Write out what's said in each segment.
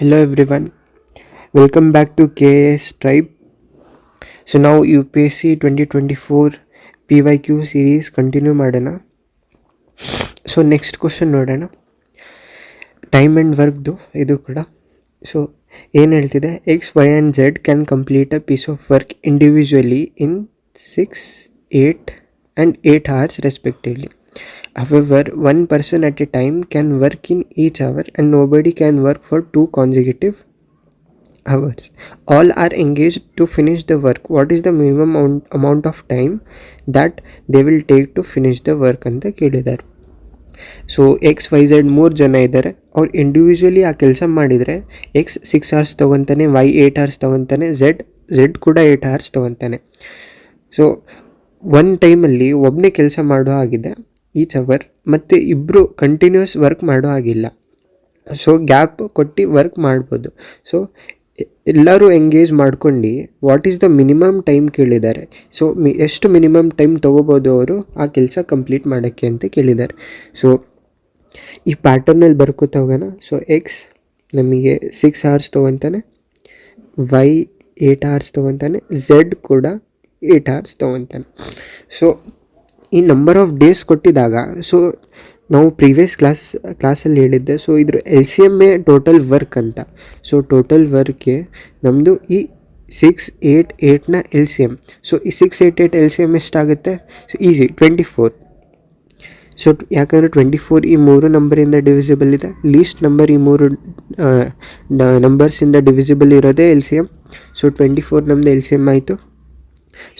Hello everyone, welcome back to kas Tribe. So now UPSC 2024 PYQ series continue ಮಾಡೋಣ. So next question ನೋಡೋಣ. Time and ವರ್ಕ್ದು ಇದು ಕೂಡ. So ಏನು ಹೇಳ್ತಿದೆ? X Y and Z can complete a piece of work individually in six eight and eight hours respectively However, one person at a time can work in each hour and nobody can work for two consecutive hours. All are engaged to finish the work. What is the minimum amount, amount of time that they will take to finish the work ಅಂತ ಕೇಳಿದ್ದಾರೆ so X Y Z ಮೂರು ಜನ ಇದ್ದಾರೆ ಅವ್ರು individually ಆ ಕೆಲಸ ಮಾಡಿದರೆ X six hours ತೊಗೊತಾನೆ ವೈ ಏಯ್ಟ್ ಅವರ್ಸ್ ತೊಗೊತಾನೆ ಝೆಡ್ ಝೆಡ್ ಕೂಡ ಏಯ್ಟ್ ಅವರ್ಸ್ ತೊಗೊತಾನೆ ಸೊ ಒನ್ ಟೈಮಲ್ಲಿ ಒಬ್ಬನೇ ಕೆಲಸ ಮಾಡೋ ಆಗಿದೆ ಈಚ್ ಅವರ್ ಮತ್ತು ಇಬ್ಬರು ಕಂಟಿನ್ಯೂಸ್ ವರ್ಕ್ ಮಾಡೋ ಆಗಿಲ್ಲ ಸೊ ಗ್ಯಾಪ್ ಕೊಟ್ಟು ವರ್ಕ್ ಮಾಡ್ಬೋದು. ಸೊ ಎಲ್ಲರೂ ಎಂಗೇಜ್ ಮಾಡ್ಕೊಂಡು what is the minimum time ಕೇಳಿದ್ದಾರೆ. ಸೊ ಮಿ ಎಷ್ಟು ಮಿನಿಮಮ್ ಟೈಮ್ ತೊಗೋಬೋದು ಅವರು ಆ ಕೆಲಸ ಕಂಪ್ಲೀಟ್ ಮಾಡೋಕ್ಕೆ ಅಂತ ಕೇಳಿದ್ದಾರೆ. ಸೊ ಈ ಪ್ಯಾಟರ್ನಲ್ಲಿ ಬರ್ಕೋತಾ ಹೋಗೋಣ. ಸೊ ಎಕ್ಸ್ ನಮಗೆ ಸಿಕ್ಸ್ ಅವರ್ಸ್ ತೊಗೊತಾನೆ ವೈ ಏಯ್ಟ್ ಅವರ್ಸ್ ತೊಗೊತಾನೆ ಝೆಡ್ ಕೂಡ ಏಯ್ಟ್ ಅವರ್ಸ್ ತೊಗೊತಾನೆ. ಸೊ ಈ ನಂಬರ್ ಆಫ್ ಡೇಸ್ ಕೊಟ್ಟಿದ್ದಾಗ ಸೊ ನಾವು ಪ್ರೀವಿಯಸ್ ಕ್ಲಾಸ್ ಕ್ಲಾಸಲ್ಲಿ ಹೇಳಿದ್ದೆ ಸೊ ಇದ್ರ L C M A total work ಅಂತ. ಸೊ ಟೋಟಲ್ ವರ್ಕ್ಗೆ ನಮ್ಮದು ಈ ಸಿಕ್ಸ್ ಏಯ್ಟ್ ಏಯ್ಟ್ನ ಎಲ್ ಸಿ ಎಂ ಸೊ ಈ six eight eight L C M ಎಷ್ಟಾಗುತ್ತೆ so easy twenty four so ಯಾಕಂದರೆ ಟ್ವೆಂಟಿ ಫೋರ್ ಈ ಮೂರು ನಂಬರಿಂದ ಡಿವಿಸಿಬಲ್ ಇದೆ. ಲೀಸ್ಟ್ ನಂಬರ್ ಈ ಮೂರು ನಂಬರ್ಸಿಂದ ಡಿವಿಸಿಬಲ್ ಇರೋದೇ L C M so twenty four ನಮ್ಮದು ಎಲ್ ಸಿ ಎಂ ಆಯಿತು.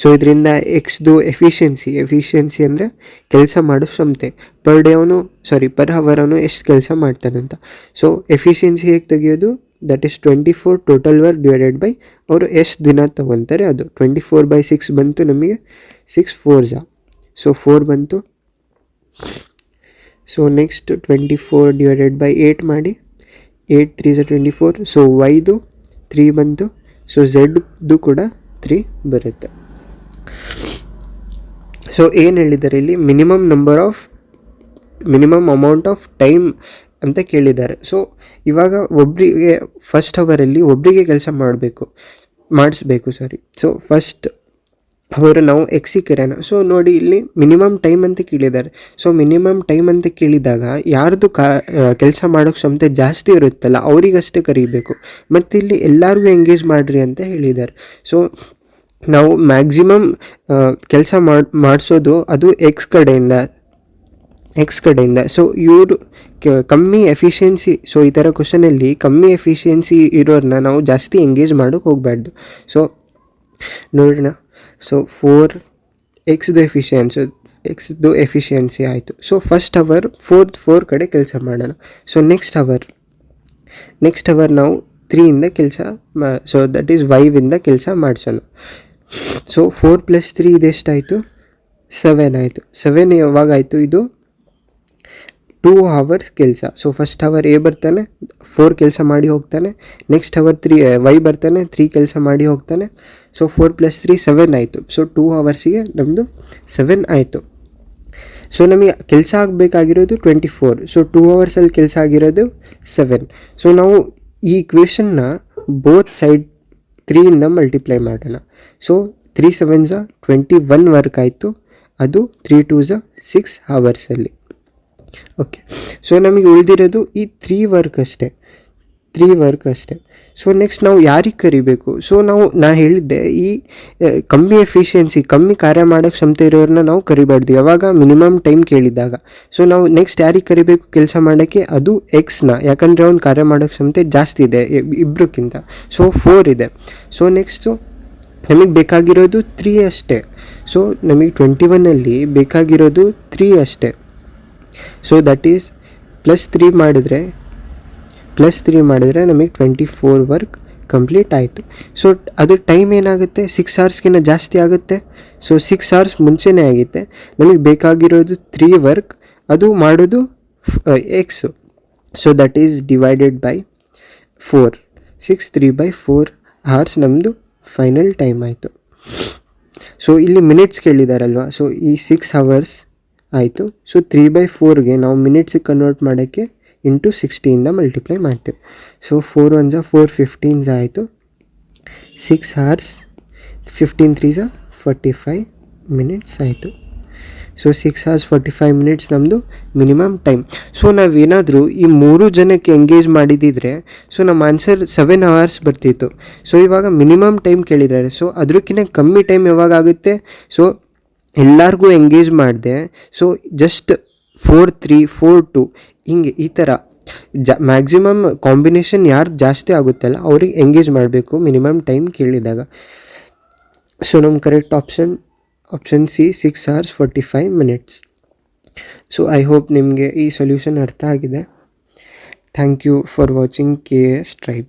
ಸೊ ಇದರಿಂದ ಎಕ್ಸ್ದು ಎಫಿಷಿಯನ್ಸಿ ಎಫಿಷಿಯನ್ಸಿ ಅಂದರೆ ಕೆಲಸ ಮಾಡೋ ಕ್ಷಮತೆ ಪರ್ ಡೇ ಅವನು ಸಾರಿ ಪರ್ ಅವರ್ ಅವನು ಎಷ್ಟು ಕೆಲಸ ಮಾಡ್ತಾನಂತ. ಸೊ ಎಫಿಷಿಯನ್ಸಿ ಹೇಗೆ ತೆಗೆಯೋದು? That is twenty four total work divided by ಅವರು ಎಷ್ಟು ದಿನ ತೊಗೊತಾರೆ ಅದು. ಟ್ವೆಂಟಿ ಫೋರ್ ಬೈ ಸಿಕ್ಸ್ ಬಂತು ನಮಗೆ ಸಿಕ್ಸ್ ಫೋರ್ ಜಾ ಸೊ ಫೋರ್ ಬಂತು. So next twenty four divided by eight ಮಾಡಿ ಏಯ್ಟ್ ತ್ರೀ ಝ ಟ್ವೆಂಟಿ ಫೋರ್ ಸೊ ವೈದು ತ್ರೀ ಬಂತು. ಸೊ ಝೆಡ್ದು ಕೂಡ ತ್ರೀ ಬರುತ್ತೆ. ಸೊ ಏನು ಹೇಳಿದ್ದಾರೆ ಇಲ್ಲಿ? Minimum number of minimum amount of time ಅಂತ ಕೇಳಿದ್ದಾರೆ. ಸೊ ಇವಾಗ ಒಬ್ಬರಿಗೆ ಫಸ್ಟ್ ಅವರಲ್ಲಿ ಒಬ್ಬರಿಗೆ ಕೆಲಸ ಮಾಡಬೇಕು, ಮಾಡಿಸ್ಬೇಕು ಸಾರಿ ಸೊ ಫಸ್ಟ್ ಅವರು ನಾವು ಎಕ್ಸಿ ಕರೆಯೋಣ ಸೊ ನೋಡಿ ಇಲ್ಲಿ ಮಿನಿಮಮ್ ಟೈಮ್ ಅಂತ ಕೇಳಿದ್ದಾರೆ. ಸೊ ಮಿನಿಮಮ್ ಟೈಮ್ ಅಂತ ಕೇಳಿದಾಗ ಯಾರ್ದು ಕಾ ಕೆಲಸ ಮಾಡೋ ಕ್ಷಮತೆ ಜಾಸ್ತಿ ಇರುತ್ತಲ್ಲ, ಅವರಿಗಷ್ಟೇ ಕರಿಬೇಕು. ಮತ್ತು ಇಲ್ಲಿ ಎಲ್ಲರಿಗೂ ಎಂಗೇಜ್ ಮಾಡಿರಿ ಅಂತ ಹೇಳಿದ್ದಾರೆ. ಸೊ ನಾವು ಮ್ಯಾಕ್ಸಿಮಮ್ ಕೆಲಸ ಮಾಡಿ, ಮಾಡಿಸೋದು ಅದು ಎಕ್ಸ್ ಕಡೆಯಿಂದ ಎಕ್ಸ್ ಕಡೆಯಿಂದ. ಸೊ ಇವರು ಕಮ್ಮಿ ಎಫಿಷಿಯನ್ಸಿ ಸೊ ಈ ಥರ ಕ್ವಶನಲ್ಲಿ ಕಮ್ಮಿ ಎಫಿಷಿಯನ್ಸಿ ಇರೋರನ್ನ ನಾವು ಜಾಸ್ತಿ ಎಂಗೇಜ್ ಮಾಡೋಕ್ಕೆ ಹೋಗಬಾರ್ದು ಸೊ ನೋಡೋಣ. ಸೊ ಫೋರ್ ಎಕ್ಸ್ದು ಎಕ್ಸ್ ಎಕ್ಸ್ದು ಎಫಿಷಿಯನ್ಸಿ ಆಯಿತು. So first hour fourth four ಕಡೆ ಕೆಲಸ ಮಾಡೋಣ. So next hour next hour ನಾವು ತ್ರೀಯಿಂದ ಕೆಲಸ ಮಾ ಸೊ ದಟ್ ಈಸ್ ವೈವಿಂದ ಕೆಲಸ ಮಾಡಿಸೋಣ. ಸೊ ಫೋರ್ ಪ್ಲಸ್ ತ್ರೀ ಇದೆಷ್ಟಾಯಿತು ಸೆವೆನ್ ಆಯಿತು. ಸೆವೆನ್ ಯಾವಾಗಾಯಿತು ಇದು ಟೂ ಅವರ್ಸ್ ಕೆಲಸ. ಸೊ ಫಸ್ಟ್ ಅವರ್ ಎ ಬರ್ತಾನೆ ಫೋರ್ ಕೆಲಸ ಮಾಡಿ ಹೋಗ್ತಾನೆ. ನೆಕ್ಸ್ಟ್ ಅವರ್ ತ್ರೀ ವೈ ಬರ್ತಾನೆ ತ್ರೀ ಕೆಲಸ ಮಾಡಿ ಹೋಗ್ತಾನೆ. So four plus three seven ಆಯಿತು. ಸೊ ಟೂ ಹವರ್ಸಿಗೆ ನಮ್ಮದು ಸೆವೆನ್ ಆಯಿತು. ಸೊ ನಮಗೆ ಕೆಲಸ ಆಗಬೇಕಾಗಿರೋದು ಟ್ವೆಂಟಿ ಫೋರ್ ಸೊ ಟೂ ಅವರ್ಸಲ್ಲಿ ಕೆಲಸ ಆಗಿರೋದು ಸೆವೆನ್ ಸೊ ನಾವು ಈ ಇಕ್ವೇಷನ್ನ ಬೋತ್ ಸೈಡ್ ತ್ರೀಯಿಂದ ಮಲ್ಟಿಪ್ಲೈ ಮಾಡೋಣ. So three ಸೆವೆನ್ಸ twenty one work ಆಯಿತು. ಅದು ತ್ರೀ ಟೂ ಝ ಸಿಕ್ಸ್ ಅವರ್ಸಲ್ಲಿ ಓಕೆ ಸೊ ನಮಗೆ ಉಳಿದಿರೋದು ಈ ತ್ರೀ ವರ್ಕ್ ಅಷ್ಟೇ. ತ್ರೀ ವರ್ಕ್ ಅಷ್ಟೇ. ಸೊ ನೆಕ್ಸ್ಟ್ ನಾವು ಯಾರಿಗೆ ಕರಿಬೇಕು? ಸೊ ನಾವು, ನಾ ಹೇಳಿದ್ದೆ, ಈ ಕಮ್ಮಿ ಎಫಿಷಿಯನ್ಸಿ ಕಮ್ಮಿ ಕಾರ್ಯ ಮಾಡೋ ಕ್ಷಮತೆ ಇರೋರನ್ನ ನಾವು ಕರಿಬಾರ್ದು, ಯಾವಾಗ ಮಿನಿಮಮ್ ಟೈಮ್ ಕೇಳಿದಾಗ ಸೊ ನಾವು ನೆಕ್ಸ್ಟ್ ಯಾರಿಗೆ ಕರಿಬೇಕು ಕೆಲಸ ಮಾಡೋಕ್ಕೆ? ಅದು ಎಕ್ಸ್ನ ಯಾಕಂದರೆ ಅವ್ನು ಕಾರ್ಯ ಮಾಡೋ ಕ್ಷಮತೆ ಜಾಸ್ತಿ ಇದೆ ಇಬ್ಬರಕ್ಕಿಂತ ಸೊ ಫೋರ್ ಇದೆ. ಸೊ ನೆಕ್ಸ್ಟು ನಮಗೆ ಬೇಕಾಗಿರೋದು ತ್ರೀ ಅಷ್ಟೇ. ಸೊ ನಮಗೆ ಟ್ವೆಂಟಿ ಒನ್ನಲ್ಲಿ ಬೇಕಾಗಿರೋದು ತ್ರೀ ಅಷ್ಟೇ. So that is plus three ಮಾಡಿದರೆ ಪ್ಲಸ್ ತ್ರೀ ಮಾಡಿದರೆ ನಮಗೆ ಟ್ವೆಂಟಿ ಫೋರ್ ವರ್ಕ್ ಕಂಪ್ಲೀಟ್ ಆಯಿತು. ಸೊ ಅದು ಟೈಮ್ ಏನಾಗುತ್ತೆ? ಸಿಕ್ಸ್ ಅವರ್ಸ್ಗಿಂತ ಜಾಸ್ತಿ ಆಗುತ್ತೆ. ಸೊ ಸಿಕ್ಸ್ ಅವರ್ಸ್ ಮುಂಚೆನೇ ಆಗುತ್ತೆ. ನಮಗೆ ಬೇಕಾಗಿರೋದು ತ್ರೀ ವರ್ಕ್ ಅದು ಮಾಡೋದು X so that is divided by four six three by four hours ನಮ್ಮದು ಫೈನಲ್ ಟೈಮ್ ಆಯಿತು. ಸೊ ಇಲ್ಲಿ ಮಿನಿಟ್ಸ್ ಕೇಳಿದಾರಲ್ವ? ಸೊ ಈ ಸಿಕ್ಸ್ ಅವರ್ಸ್ ಆಯಿತು. ಸೊ ತ್ರೀ ಬೈ ಫೋರ್ಗೆ ನಾವು ಮಿನಿಟ್ಸಿಗೆ ಕನ್ವರ್ಟ್ ಮಾಡೋಕ್ಕೆ ಇಂಟು ಸಿಕ್ಸ್ಟಿಯಿಂದ ಮಲ್ಟಿಪ್ಲೈ ಮಾಡ್ತೀವಿ. ಸೊ ಫೋರ್ ಒನ್ ಜಾ ಫೋರ್ ಫಿಫ್ಟೀನ್ಸ್ ಆಯಿತು. ಸಿಕ್ಸ್ ಹಾರ್ಸ್ ಫಿಫ್ಟೀನ್ ತ್ರೀ ಝಾ ಫಾರ್ಟಿ ಫೈವ್ ಮಿನಿಟ್ಸ್ ಆಯಿತು. So six hours forty five minutes ನಮ್ಮದು ಮಿನಿಮಮ್ ಟೈಮ್ ಸೊ ನಾವೇನಾದರೂ ಈ ಮೂರು ಜನಕ್ಕೆ ಎಂಗೇಜ್ ಮಾಡಿದ್ದಿದ್ರೆ ಸೊ ನಮ್ಮ ಆನ್ಸರ್ ಸೆವೆನ್ ಅವರ್ಸ್ ಬರ್ತಿತ್ತು. ಸೊ ಇವಾಗ ಮಿನಿಮಮ್ ಟೈಮ್ ಕೇಳಿದ್ದಾರೆ. ಸೊ ಅದಕ್ಕಿಂತ ಕಮ್ಮಿ ಟೈಮ್ ಯಾವಾಗ ಆಗುತ್ತೆ? ಸೊ ಎಲ್ಲರಿಗೂ ಎಂಗೇಜ್ ಮಾಡಿದೆ. So just four three four two ಹಿಂಗೆ ಈ ಥರ ಜ ಮ್ಯಾಕ್ಸಿಮಮ್ ಕಾಂಬಿನೇಷನ್ ಯಾರು ಜಾಸ್ತಿ ಆಗುತ್ತಲ್ಲ ಅವ್ರಿಗೆ ಎಂಗೇಜ್ ಮಾಡಬೇಕು ಮಿನಿಮಮ್ ಟೈಮ್ ಕೇಳಿದಾಗ. ಸೊ ನಮ್ಮ correct option option C six hours forty five minutes so I hope ನಿಮಗೆ ಈ ಸೊಲ್ಯೂಷನ್ ಅರ್ಥ ಆಗಿದೆ. Thank you for watching K S Tribe